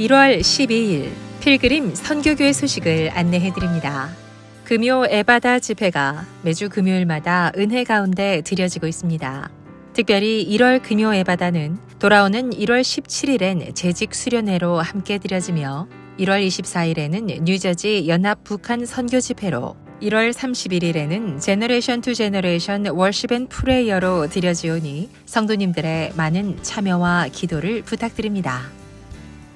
1월 12일 필그림 선교교회 소식을 안내해 드립니다. 금요 에바다 집회가 매주 금요일마다 은혜 가운데 드려지고 있습니다. 특별히 1월 금요 에바다는 돌아오는 1월 17일엔 재직 수련회로 함께 드려지며 1월 24일에는 뉴저지 연합 북한 선교 집회로 1월 31일에는 제너레이션 투 제너레이션 월십 앤 프레이어로 드려지오니 성도님들의 많은 참여와 기도를 부탁드립니다.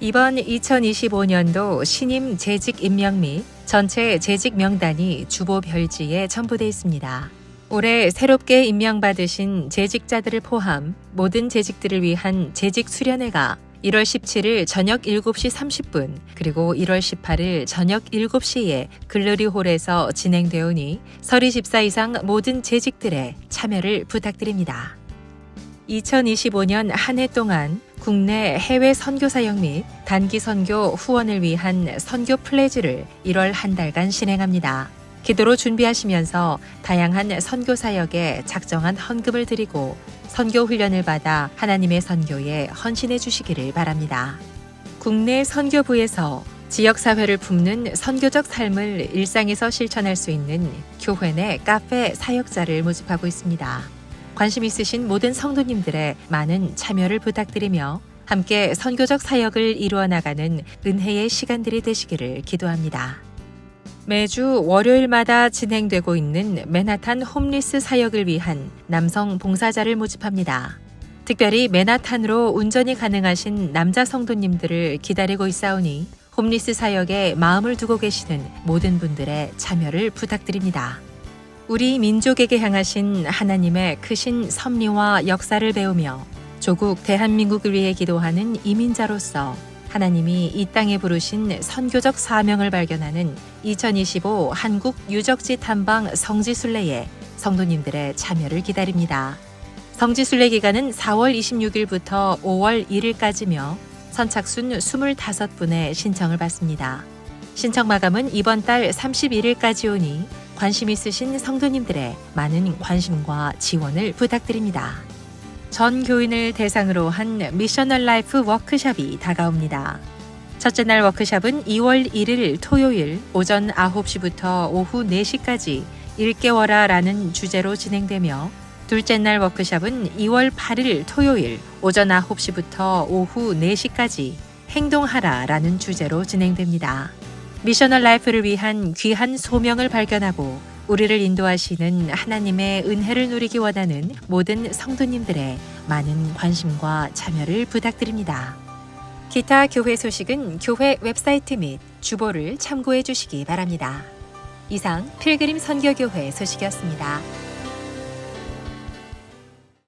이번 2025년도 신임 재직 임명 및 전체 재직 명단이 주보 별지에 첨부돼 있습니다. 올해 새롭게 임명받으신 재직자들을 포함 모든 재직들을 위한 재직 수련회가 1월 17일 저녁 7시 30분 그리고 1월 18일 저녁 7시에 글러리 홀에서 진행되오니 서리 집사 이상 모든 재직들의 참여를 부탁드립니다. 2025년 한 해 동안 국내 해외 선교 사역 및 단기 선교 후원을 위한 선교 플래지를 1월 한 달간 진행합니다. 기도로 준비하시면서 다양한 선교 사역에 작정한 헌금을 드리고 선교 훈련을 받아 하나님의 선교에 헌신해 주시기를 바랍니다. 국내 선교부에서 지역 사회를 품는 선교적 삶을 일상에서 실천할 수 있는 교회 내 카페 사역자를 모집하고 있습니다. 관심 있으신 모든 성도님들의 많은 참여를 부탁드리며 함께 선교적 사역을 이루어 나가는 은혜의 시간들이 되시기를 기도합니다. 매주 월요일마다 진행되고 있는 맨하탄 홈리스 사역을 위한 남성 봉사자를 모집합니다. 특별히 맨하탄으로 운전이 가능하신 남자 성도님들을 기다리고 있사오니 홈리스 사역에 마음을 두고 계시는 모든 분들의 참여를 부탁드립니다. 우리 민족에게 향하신 하나님의 크신 섭리와 역사를 배우며 조국 대한민국을 위해 기도하는 이민자로서 하나님이 이 땅에 부르신 선교적 사명을 발견하는 2025 한국 유적지 탐방 성지순례에 성도님들의 참여를 기다립니다. 성지순례 기간은 4월 26일부터 5월 1일까지며 선착순 25분의 신청을 받습니다. 신청 마감은 이번 달 31일까지 오니 관심 있으신 성도님들의 많은 관심과 지원을 부탁드립니다. 전 교인을 대상으로 한 미셔널 라이프 워크숍이 다가옵니다. 첫째 날 워크숍은 2월 1일 토요일 오전 9시부터 오후 4시까지 일개월아 라는 주제로 진행되며 둘째 날 워크숍은 2월 8일 토요일 오전 9시부터 오후 4시까지 행동하라 라는 주제로 진행됩니다. 미셔널 라이프를 위한 귀한 소명을 발견하고 우리를 인도하시는 하나님의 은혜를 누리기 원하는 모든 성도님들의 많은 관심과 참여를 부탁드립니다. 기타 교회 소식은 교회 웹사이트 및 주보를 참고해 주시기 바랍니다. 이상 필그림 선교교회 소식이었습니다.